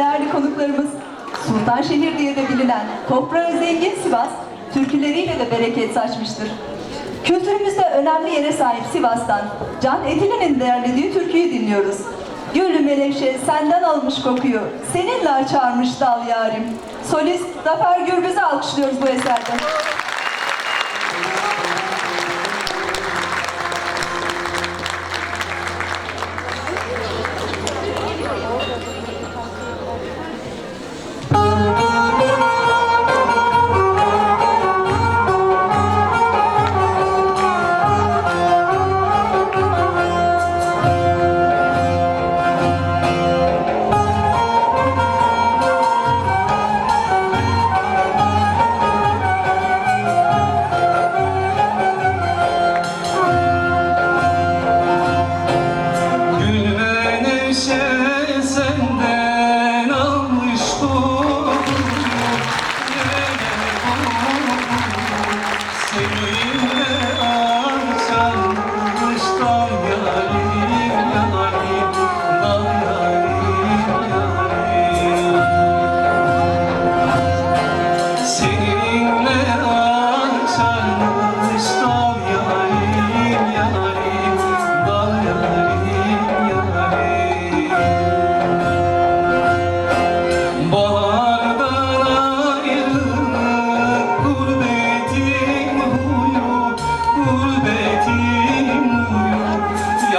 değerli konuklarımız Sultanşehir diye de bilinen toprağı zengin Sivas, türküleriyle de bereket saçmıştır. Kültürümüzde önemli yere sahip Sivas'tan Can Edili'nin derlediği türküyü dinliyoruz. Gülü Menevşe senden almış kokuyu, seninle açarmış dal yarim. Solist Zafer Gürbüz'ü alkışlıyoruz bu eserde.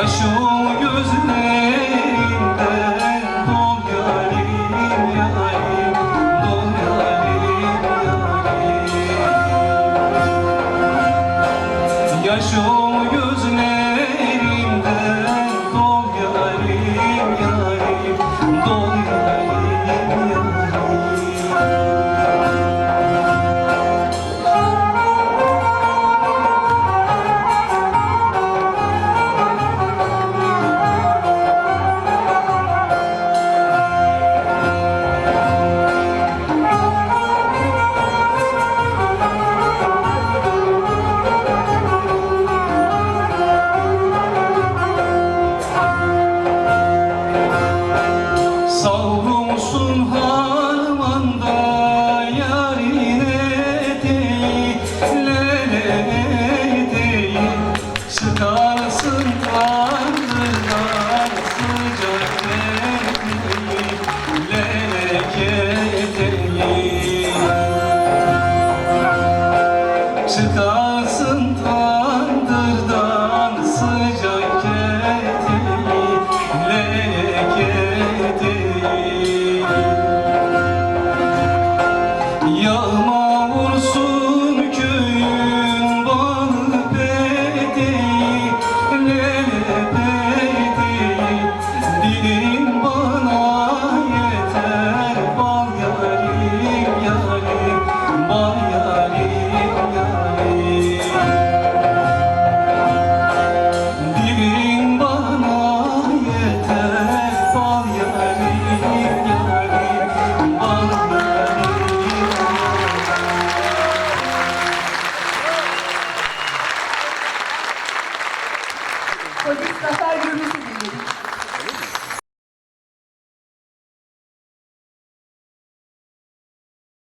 Yaşım gözlerimde Dol yarim yarim Dol yarim yarim. Yaşım gözlerimde Dol yarim yarim Dol Sit down.